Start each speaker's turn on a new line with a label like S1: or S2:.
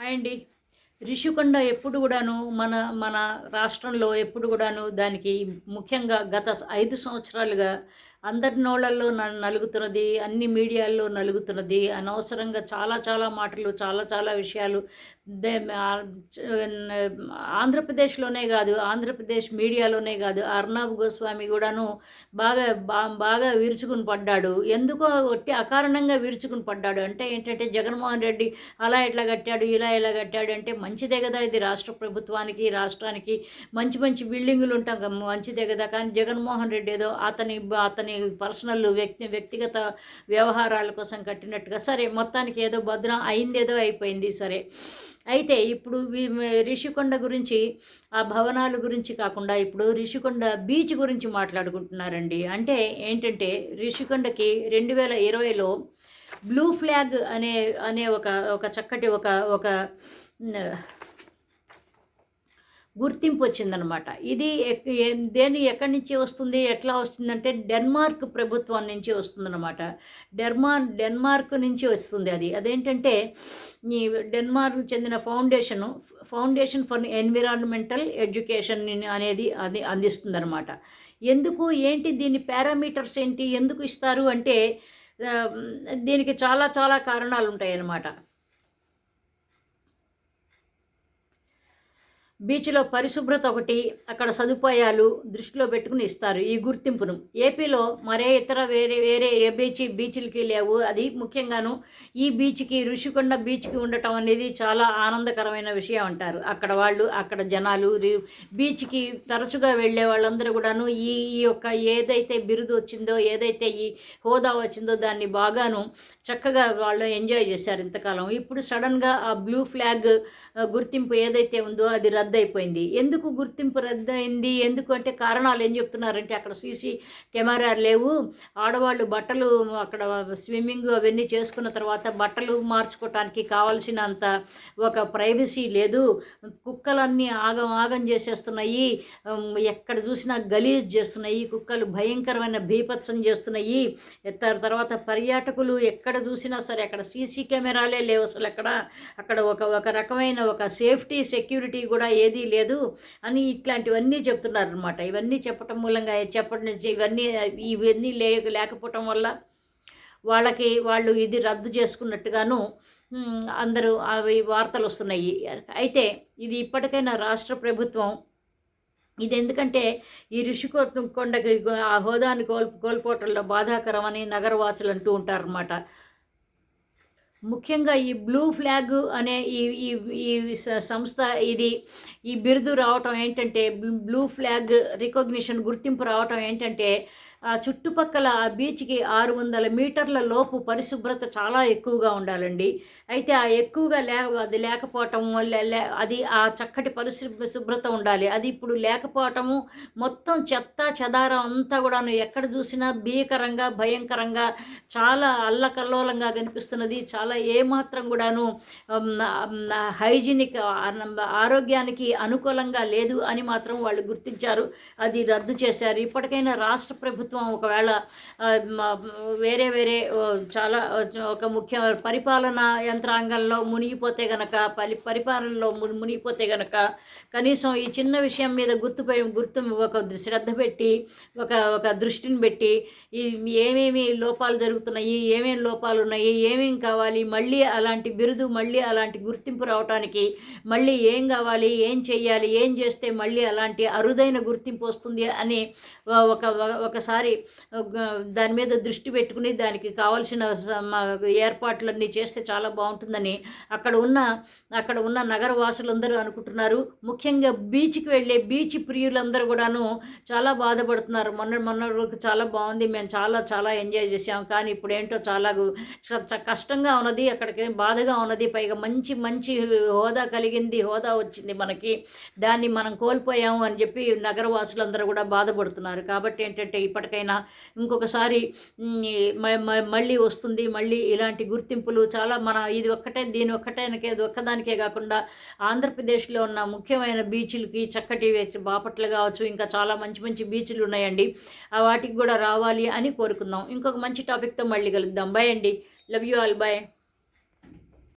S1: Hi అండి రిషికొండ ఎప్పుడు కూడాను మన మన రాష్ట్రంలో ఎప్పుడు కూడాను దానికి ముఖ్యంగా గత ఐదు సంవత్సరాలుగా అందరి నోళ్ళల్లో నలుగుతున్నది అన్ని మీడియాల్లో నలుగుతున్నది అనవసరంగా చాలా చాలా మాటలు చాలా చాలా విషయాలు. దే ఆంధ్రప్రదేశ్లోనే కాదు ఆంధ్రప్రదేశ్ మీడియాలోనే కాదు అర్నాబ్ గోస్వామి కూడాను బాగా బా బాగా విరుచుకుని పడ్డాడు. ఎందుకో ఒట్టి అకారణంగా విరుచుకుని పడ్డాడు. అంటే ఏంటంటే జగన్మోహన్ రెడ్డి అలా ఇట్లా కట్టాడు ఇలా ఇలా కట్టాడు అంటే మంచిదే కదా ఇది రాష్ట్ర ప్రభుత్వానికి రాష్ట్రానికి మంచి మంచి బిల్డింగులు ఉంటాం మంచిదే కదా. కానీ జగన్మోహన్ రెడ్డి ఏదో అతని అతని పర్సనల్ వ్యక్తి వ్యక్తిగత వ్యవహారాల కోసం కట్టినట్టుగా సరే మొత్తానికి ఏదో భద్రం అయిందేదో అయిపోయింది సరే. అయితే ఇప్పుడు రిషికొండ గురించి ఆ భవనాల గురించి కాకుండా ఇప్పుడు రిషికొండ బీచ్ గురించి మాట్లాడుకుంటున్నారండి. అంటే ఏంటంటే రిషికొండకి రెండు వేల ఇరవైలో బ్లూ ఫ్లాగ్ అనే అనే ఒక ఒక చక్కటి ఒక ఒక గుర్తింపు వచ్చిందనమాట. ఇది ఎక్- ఏ- దేని ఎక్కడి నుంచి వస్తుంది ఎట్లా వస్తుందంటే డెన్మార్క్ ప్రభుత్వం నుంచి వస్తుందన్నమాట డెన్మార్ డెన్మార్క్ నుంచి వస్తుంది అది. అదేంటంటే ఈ డెన్మార్క్ చెందిన foundation foundation for environmental education అనేది అది అందిస్తుందన్నమాట ఎందుకు ఏంటి దీని పారామీటర్స్ ఏంటి ఎందుకు ఇస్తారు అంటే దీనికి చాలా చాలా కారణాలు ఉంటాయి అన్నమాట బీచ్లో పరిశుభ్రత ఒకటి అక్కడ సదుపాయాలు దృష్టిలో పెట్టుకుని ఇస్తారు. ఈ గుర్తింపును. ఏపీలో మరే ఇతర వేరే వేరే ఏ బీచ్ బీచ్లకి లేవు అది ముఖ్యంగాను ఈ బీచ్కి ఋషికొండ బీచ్కి ఉండటం అనేది చాలా ఆనందకరమైన విషయం అంటారు. అక్కడ వాళ్ళు అక్కడ జనాలు రి- బీచ్కి తరచుగా వెళ్ళే వాళ్ళందరూ కూడాను ఈ ఈ యొక్క ఏదైతే బిరుదు వచ్చిందో ఏదైతే ఈ హోదా వచ్చిందో దాన్ని బాగాను చక్కగా వాళ్ళు ఎంజాయ్ చేశారు ఇంతకాలం. ఇప్పుడు సడన్గా ఆ బ్లూ ఫ్లాగ్ గుర్తింపు ఏదైతే ఉందో అది రద్దు రద్దయిపోయింది. ఎందుకు గుర్తింపు రద్దయింది? ఎందుకు అంటే కారణాలు ఏం చెప్తున్నారంటే అక్కడ సీసీ కెమెరాలు లేవు. ఆడవాళ్ళు బట్టలు అక్కడ స్విమ్మింగ్ అవన్నీ చేసుకున్న తర్వాత బట్టలు మార్చుకోవటానికి కావాల్సినంత ఒక ప్రైవసీ లేదు. కుక్కలన్నీ ఆగం ఆగం చేసేస్తున్నాయి. ఎక్కడ చూసినా గలీజ్ చేస్తున్నాయి. కుక్కలు భయంకరమైన భీపత్సం చేస్తున్నాయి. తర్వాత పర్యాటకులు ఎక్కడ చూసినా సరే అక్కడ సీసీ కెమెరాలే లేవు అసలు అక్కడ. అక్కడ ఒక ఒక రకమైన ఒక సేఫ్టీ సెక్యూరిటీ కూడా ఏదీ లేదు అని ఇట్లాంటివన్నీ చెప్తున్నారు అనమాట ఇవన్నీ చెప్పటం మూలంగా చెప్పడం ఇవన్నీ ఇవన్నీ లే లేకపోవటం వల్ల వాళ్ళకి వాళ్ళు ఇది రద్దు చేసుకున్నట్టుగాను అందరూ అవి వార్తలు వస్తున్నాయి. అయితే ఇది ఇప్పటికైనా రాష్ట్ర ప్రభుత్వం ఇది ఎందుకంటే ఈ ఋషికొండకి ఆ హోదాని కోల్ కోల్పోవటంలో బాధాకరమని నగరవాసులు అంటూ ఉంటారన్నమాట. ముఖ్యంగా ఈ బ్లూ ఫ్లాగ్ అనే ఈ ఈ ఈ సంస్థ ఇది ఈ బిరుదు రావటం ఏంటంటే బ్లూ- బ్లూ ఫ్లాగ్ రికగ్నిషన్ గుర్తింపు రావటం ఏంటంటే ఆ చుట్టుపక్కల ఆ బీచ్కి ఆరు వందల మీటర్ల లోపు పరిశుభ్రత చాలా ఎక్కువగా ఉండాలండి. అయితే ఆ ఎక్కువగా లే అది లేకపోవటం వల్ల అది ఆ చక్కటి పరిశుభ్రత శుభ్రత ఉండాలి. అది ఇప్పుడు లేకపోవటము మొత్తం చెత్త చెదారం అంతా కూడాను ఎక్కడ చూసినా భీకరంగా భయంకరంగా చాలా అల్లకల్లోలంగా కనిపిస్తున్నది. చాలా ఏమాత్రం కూడాను హైజీనిక్ ఆరోగ్యానికి అనుకూలంగా లేదు అని మాత్రం వాళ్ళు గుర్తించారు. అది రద్దు చేశారు. ఇప్పటికైనా రాష్ట్ర ప్రభుత్వం ఒకవేళ వేరే వేరే చాలా ఒక ముఖ్య పరిపాలన యంత్రాంగంలో మునిగిపోతే గనక పరి పరిపాలనలో మునిగిపోతే గనక కనీసం ఈ చిన్న విషయం మీద గుర్తుపై గుర్తు ఒక శ్రద్ధ పెట్టి ఒక ఒక దృష్టిని పెట్టి ఈ ఏమేమి లోపాలు జరుగుతున్నాయి ఏమేమి లోపాలు ఉన్నాయి ఏమేం కావాలి మళ్ళీ అలాంటి బిరుదు మళ్ళీ అలాంటి గుర్తింపు రావటానికి మళ్ళీ ఏం కావాలి ఏం చేయాలి ఏం చేస్తే మళ్ళీ అలాంటి అరుదైన గుర్తింపు వస్తుంది అని ఒక ఒక- ఒకసారి దాని మీద దృష్టి పెట్టుకుని దానికి కావాల్సిన ఏర్పాట్లన్నీ చేస్తే చాలా బాగుంటుందని అక్కడ ఉన్న అక్కడ ఉన్న నగర వాసులందరూ అనుకుంటున్నారు. ముఖ్యంగా బీచ్కి వెళ్ళే బీచ్ ప్రియులందరూ కూడాను చాలా బాధపడుతున్నారు. మొన్న మొన్న వరకు చాలా బాగుంది. మేము చాలా చాలా ఎంజాయ్ చేసాం కానీ ఇప్పుడు ఏంటో చాలా చ- కష్టంగా ఉన్నది. అక్కడికి బాధగా ఉన్నది. పైగా మంచి మంచి హోదా కలిగింది. హోదా వచ్చింది మనకి. దాన్ని మనం కోల్పోయాము అని చెప్పి నగరవాసులందరూ కూడా బాధపడుతున్నారు. కాబట్టి ఏంటంటే ఇప్పటికైనా ఇంకొకసారి మళ్ళీ వస్తుంది మళ్ళీ ఇలాంటి గుర్తింపులు చాలా మన ఇది ఒక్కటే దీని ఒక్కటేనకే ఒక్కదానికే కాకుండా ఆంధ్రప్రదేశ్లో ఉన్న ముఖ్యమైన బీచ్లకి చక్కటి బాపట్ల కావచ్చు ఇంకా చాలా మంచి మంచి బీచ్లు ఉన్నాయండి. ఆ వాటికి కూడా రావాలి అని కోరుకుందాం. ఇంకొక మంచి టాపిక్తో మళ్ళీ కలుద్దాం. బాయ్ అండి. Love you all bye